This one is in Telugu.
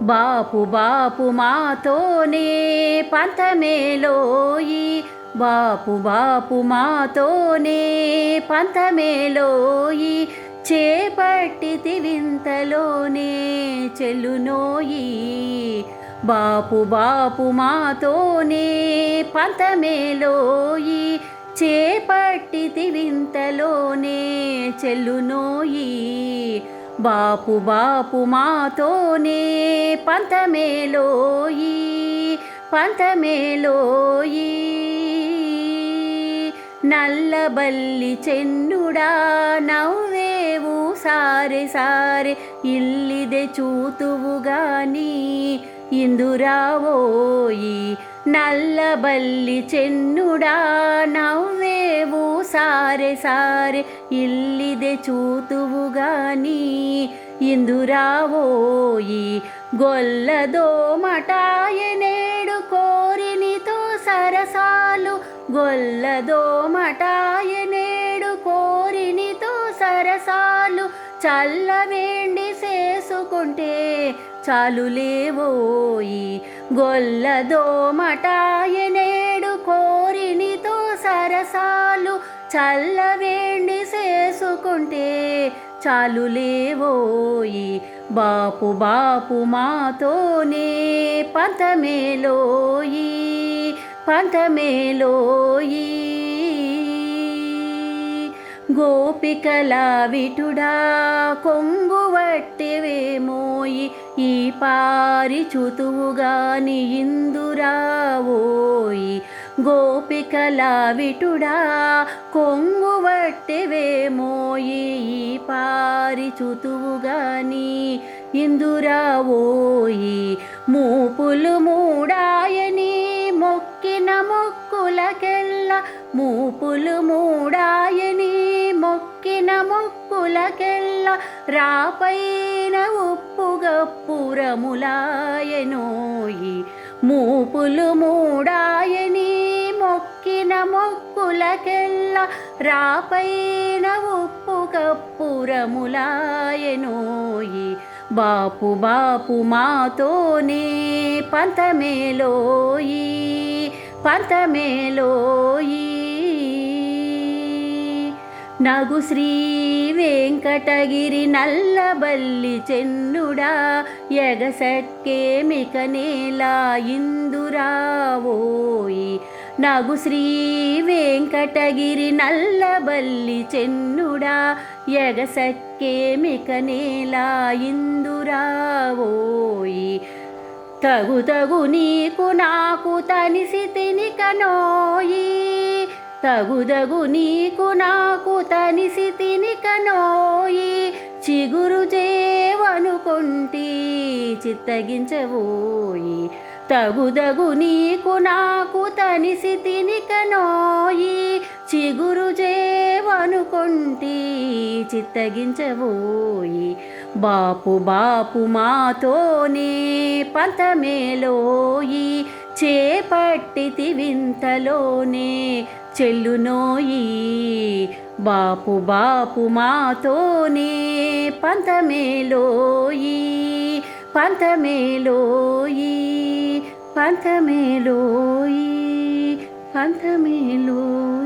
బాపు బాపు మాతోనే పంతమేలోయి బాపు బాపు మాతోనే పంతమేలోయి చేపట్టితి వింతలోనే చెల్లునోయి బాపు బాపు మాతోనే పంతమేలోయి చేపట్టితి వింతలోనే చెల్లునోయి బాపు బాపు మాతోనే పంతమేలోయి పంతమేలోయి నల్లబల్లి చెన్నుడా నవ్వేవు సారే సారే ఇల్లిదే చూతువుగాని ఇందురావోయి నల్లబల్లి చెన్నుడా నవ్వేవు సారె సారే ఇల్లిదే చూతువు గాని ఇందురావోయి గొల్లదోమటాయనేడు కోరినితో సరసాలు గొల్లదోమటాయనేడు కోరినితో సరసాలు చల్లవేండి చేసుకుంటే చాలు లేవోయి గొల్లదోమటాయనేడు కోరినితో సరసాలు చల్లవేండి చేసుకుంటే చాలు లేవోయి బాపు బాపు మాతోనే పంతమేలోయి పంతమేలోయి. గోపికల విటుడా కొంగు వట్టివేమోయి ఈ పారి చుతువుగాని ఇందురావోయి గోపికల విటుడా కొంగు వట్టివేమోయి ఈ పారి చుతువుగాని ఇందురావోయి మూపులు మూడాయని మొక్కిన మొక్కులకెల్ల మూపులు మూడాయని మొక్కిన మొక్కులకెల్ల రాపైన ఉప్పుగప్పురములాయనోయి మూపులు మూడాయని మొక్కిన మొక్కులకెల్ల రాపైన ఉప్పుగప్పురములాయనోయి బాపు బాపు మాతోనే పంతమేలోయి పంతమేలోయి నగు శ్రీ వెంకటగిరి నల్లబల్లి చెన్నుడా ఎగసక్కేమిక నేలా ఇందురావోయి. నగు శ్రీ వెంకటగిరి నల్లబల్లి చెన్నుడా ఎగసక్కేమిక నేలా ఇందురావోయి. తగు తగు నీకు నాకు తనిసి తినికనోయి తగుదగు నీకు నాకు తనిసి తినికనోయి చిగురు చేవనుకుంటి చిత్తగించవోయి తగుదగు నీకు నాకు తనిసి తినికనోయి చిగురు చేవనుకుంటి చిత్తగించవోయి బాపు బాపు మాతోనే పంతమేలోయి చేపట్టితి వింతలోనే చెల్లునోయి. బాపు బాపు మాతోనే పంతమేలోయి. పంతమేలోయి. పంతమేలోయి. పంతమేలోయి